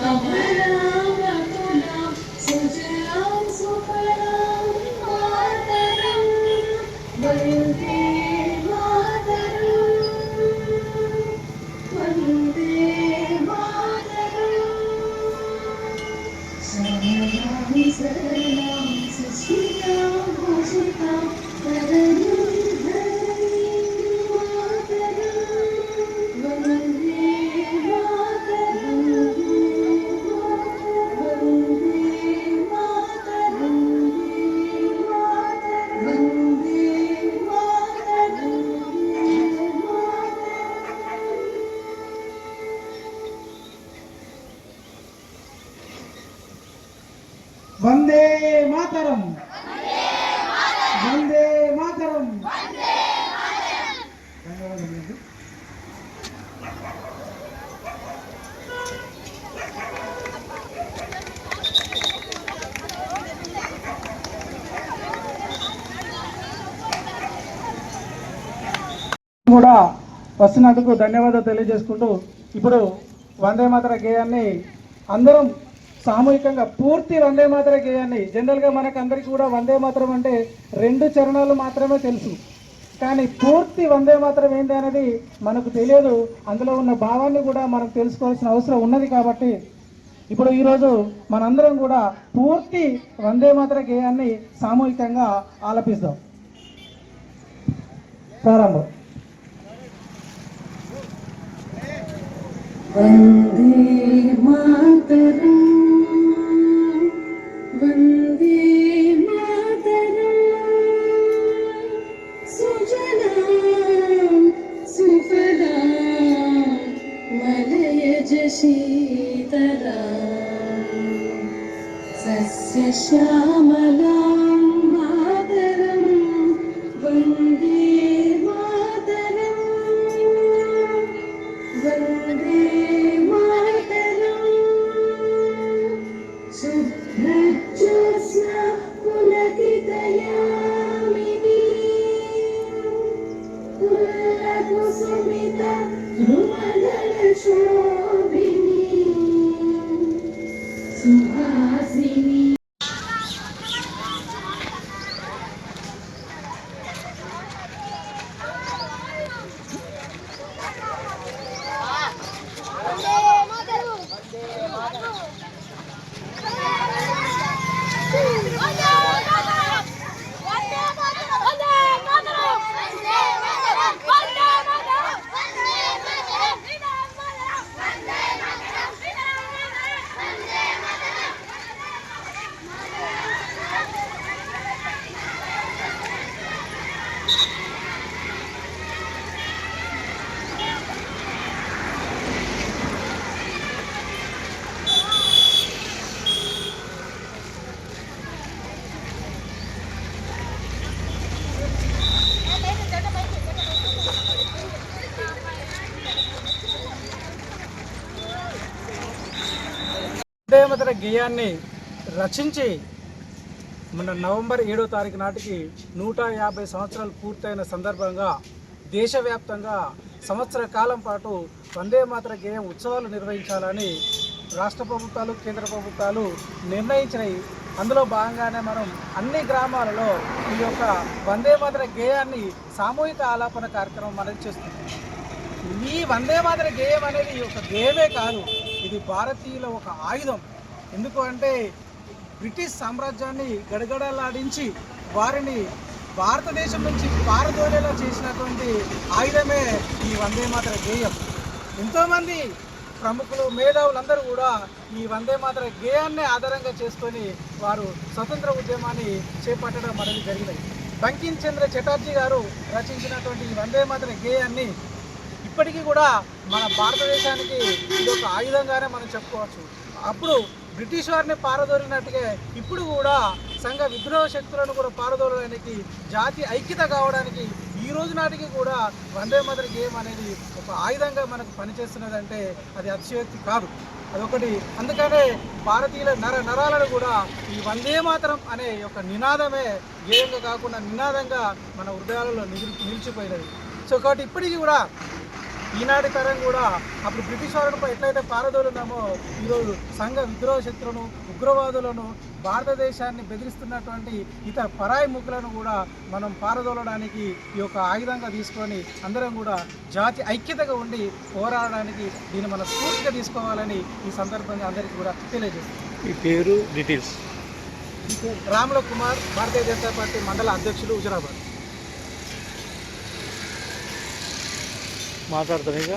Thank you. Vande Mataram. Vande Mataram. కూడా వస్తున్నందుకు ధన్యవాదాలు తెలియజేసుకుంటూ ఇప్పుడు వందే మాతర గేయాన్ని అందరం సామూహికంగా పూర్తి వందే మాత్ర గేయాన్ని. జనరల్గా మనకు అందరికీ కూడా వందే మాత్రం అంటే రెండు చరణాలు మాత్రమే తెలుసు. కానీ పూర్తి వందే మాత్రం ఏంటి అనేది మనకు తెలియదు. అందులో ఉన్న భావాన్ని కూడా మనం తెలుసుకోవాల్సిన అవసరం ఉన్నది కాబట్టి ఇప్పుడు ఈరోజు మనందరం కూడా పూర్తి వందే మాత్ర గేయాన్ని సామూహికంగా ఆలపిస్తాం ప్రారంభం. వందే మాతరం. మలయజ శీతలాం సస్యశ్యామలాం మాతరం వందే మాతరం వందే మాతరం శుభ్రజ్యోత్స్న పులకితయామిని పుల్లకుసుమిత Brasil. గేయాన్ని రచించి మన నవంబర్ ఏడో తారీఖు నాటికి నూట యాభై సంవత్సరాలు పూర్తయిన సందర్భంగా దేశవ్యాప్తంగా సంవత్సర కాలం పాటు వందే మాత్ర గేయం ఉత్సవాలు నిర్వహించాలని రాష్ట్ర ప్రభుత్వాలు కేంద్ర ప్రభుత్వాలు నిర్ణయించినాయి. అందులో భాగంగానే మనం అన్ని గ్రామాలలో ఈ యొక్క వందే మాతర గేయాన్ని సామూహిక ఆలాపన కార్యక్రమం మనం చేస్తున్నాం. ఈ వందే మాతర గేయం అనేది ఒక గేయమే కాదు ఇది భారతీయుల ఒక ఆయుధం. ఎందుకు అంటే బ్రిటిష్ సామ్రాజ్యాన్ని గడగడలాడించి వారిని భారతదేశం నుంచి పారదోలేలా చేసినటువంటి ఆయుధమే ఈ వందే మాతర గేయం. ఎంతోమంది ప్రముఖులు మేధావులందరూ కూడా ఈ వందే మాతర గేయాన్ని ఆధారంగా చేసుకొని వారు స్వతంత్ర ఉద్యమాన్ని చేపట్టడం అనేది జరిగినది. బంకిం చంద్ర చటర్జీ గారు రచించినటువంటి ఈ వందే మాతర గేయాన్ని ఇప్పటికీ కూడా మన భారతదేశానికి ఇది ఒక ఆయుధంగానే మనం చెప్పుకోవచ్చు. అప్పుడు బ్రిటిష్ వారిని పారదోలినట్టుగా ఇప్పుడు కూడా సంఘ విద్రోహ శక్తులను కూడా పారదోలడానికి జాతి ఐక్యత కావడానికి ఈ రోజు నాటికి కూడా వందే మదర్ గేమ్ అనేది ఒక ఆయుధంగా మనకు పనిచేస్తున్నదంటే అది అతిశయోక్తి కాదు. అదొకటి. అందుకనే భారతీయుల నర నరాలను కూడా ఈ వందే మాత్రం అనే ఒక నినాదమే గేయంగా కాకుండా నినాదంగా మన హృదయాలలో నిలిచిపోయినది. సో కాబట్టి ఇప్పటికీ కూడా ఈనాటి తరం కూడా అప్పుడు బ్రిటిష్ వారిపై ఎట్లయితే పారదోలున్నామో ఈరోజు సంఘ విద్రోహ శక్తులను ఉగ్రవాదులను భారతదేశాన్ని బెదిరిస్తున్నటువంటి ఇతర పరాయి ముఖులను కూడా మనం పారదోలడానికి ఈ యొక్క ఆయుధంగా తీసుకొని అందరం కూడా జాతి ఐక్యతగా ఉండి పోరాడడానికి దీన్ని మన స్ఫూర్తిగా తీసుకోవాలని ఈ సందర్భంగా అందరికీ కూడా తెలియజేస్తుంది పేరు డీటెయిల్స్. రాముల కుమార్ భారతీయ జనతా పార్టీ మండల అధ్యక్షులు హుజరాబాద్. మాట్లాడతాను ఇక.